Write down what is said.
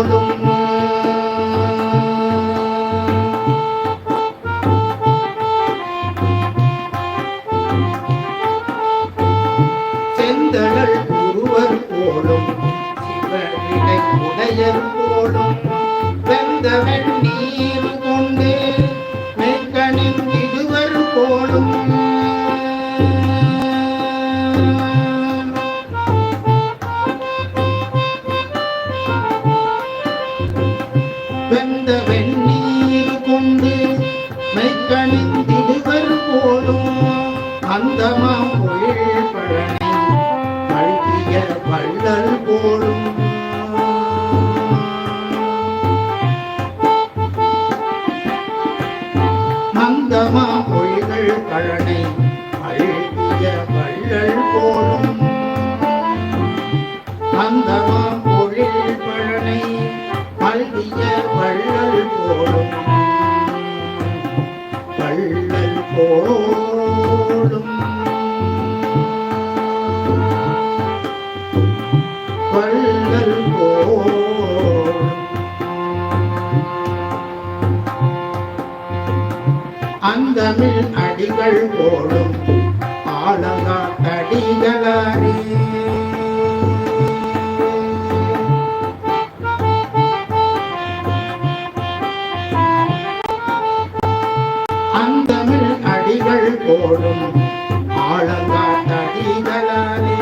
போலும் செந்தழல் ஒருவர் போலும் சிவனிடை உடையர் போலும் கொண்டு மெய்கணின் இடுவர் போலும். வெந்த வெண்ணீர் கொண்டு மெய்கணிந்திடுவர் போலும் அந்தமாம் பொழில் அழுகிய வள்ளல் போலும். மந்தமா மொழிகள் பழனை அழுகிய வள்ளல் போலும். பழனை அழுகிய போடும் போலும் வள்ளல் போலும் அந்தமிழ் அடிகள் போடும் ஆலங்காட்ட கோடும் ஆழங்காட்டடிகளாலே